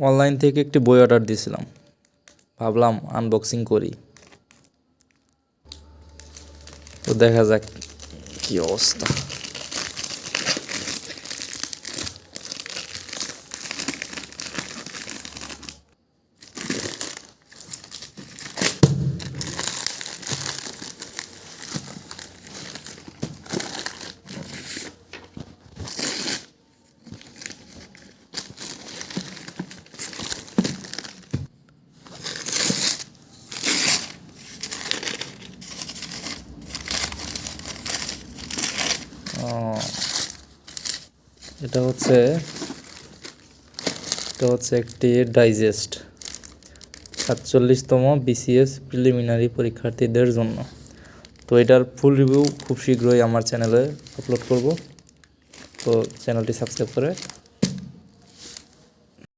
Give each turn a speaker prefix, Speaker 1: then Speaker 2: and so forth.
Speaker 1: Online থেকে একটি বই অর্ডার দিয়েছিলাম। ভাবলাম আনবক্সিং করি। তো দেখা যাক কি অবস্থা। এটা হচ্ছে এটা হচ্ছে একটি ডাইজেস্ট সাতচল্লিশতম বিসিএস প্রিলিমিনারি পরীক্ষার্থীদের জন্য। তো এটার ফুল রিভিউ খুব শীঘ্রই আমার চ্যানেলে আপলোড করব। তো চ্যানেলটি সাবস্ক্রাইব করে